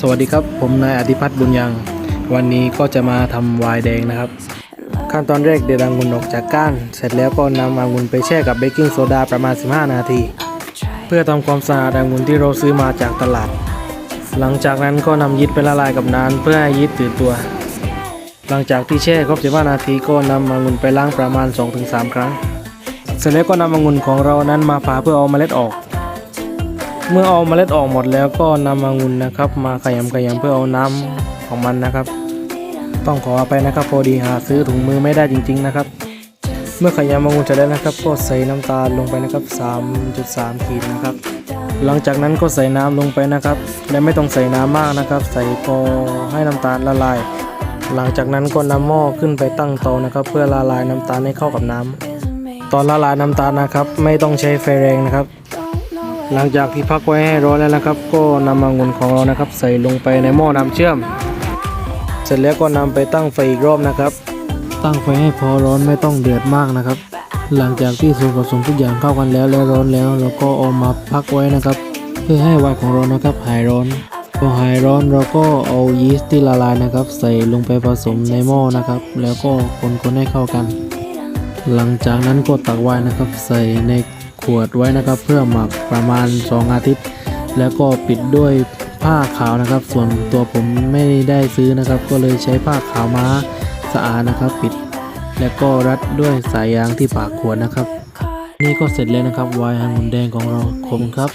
สวัสดีครับ ผมนายอธิพัฒน์บุญยัง วันนี้ก็จะมาทำวน์แดงนะครับ ขั้นตอนแรกเด็ดองุ่นออกจากก้าน เสร็จแล้วก็นำองุ่นไปแช่กับเบกกิ้งโซดาประมาณ 15 นาที เพื่อทำความสะอาดองุ่นที่เราซื้อมาจากตลาด หลังจากนั้นก็นำยีสต์ไปละลายกับน้ำเพื่อให้ยีสต์ตื่นตัว หลังจากที่แช่ครบ 15 นาทีก็นำองุ่นไปล้างประมาณ 2-3 ครั้ง เสร็จแล้วก็นำองุ่นของเรานั้นมาผ่าเพื่อเอาเมล็ดออก เมื่อเอาเมล็ดออกหมดแล้วก็นำองุ่นนะครับ มาขยำขยำเพื่อเอาน้ำของมันนะครับ ต้องขออภัยนะครับพอดีหาซื้อถุงมือไม่ได้จริง ๆนะครับ เมื่อขยำองุ่นเสร็จแล้วนะครับ ก็ใส่น้ำตาลลงไปนะครับ 3.3 ขีดนะครับ หลังจากนั้นก็ใส่น้ำลงไปนะครับและไม่ต้องใส่น้ำมากนะครับ ใส่พอให้น้ำตาลละลาย หลังจากนั้นก็นำหม้อขึ้นไปตั้งเตานะครับ เพื่อละลายน้ำตาลให้เข้ากับน้ำตอนละลายน้ำตาลนะครับ ไม่ต้องใช้ไฟแรงนะครับ หลังจากที่พักไว้ให้ร้อนแล้วนะครับ ก็นำองุ่นของเรานะครับ ใส่ลงไปในหม้อน้ำเชื่อม เสร็จแล้วก็นำไปตั้งไฟอีกรอบนะครับ ตั้งไฟให้พอร้อนไม่ต้องเดือดมากนะครับ หลังจากที่ส่วนผสมทุกอย่างเข้ากันแล้วและร้อนแล้วเราก็เอามาพักไว้นะครับ เพื่อให้วน์ของเรานะครับหายร้อนพอหายร้อนเราก็เอายีสต์ที่ละลายนะครับ ใส่ลงไปผสมในหม้อนะครับ แล้วก็คนๆให้เข้ากัน หลังจากนั้นก็ตักไว้นะครับ ใส่ใน ขวดไว้นะครับเพื่อหมักประมาณ 2 อาทิตย์ แล้วก็ปิดด้วยผ้าขาวนะครับ ส่วนตัวผมไม่ได้ซื้อนะครับ ก็เลยใช้ผ้าขาวม้าสะอาดนะครับ ปิด แล้วก็รัดด้วยสายยางที่ปากขวดนะครับ นี่ก็เสร็จแล้วนะครับไวน์องุ่นแดงของเราขอบคุณครับ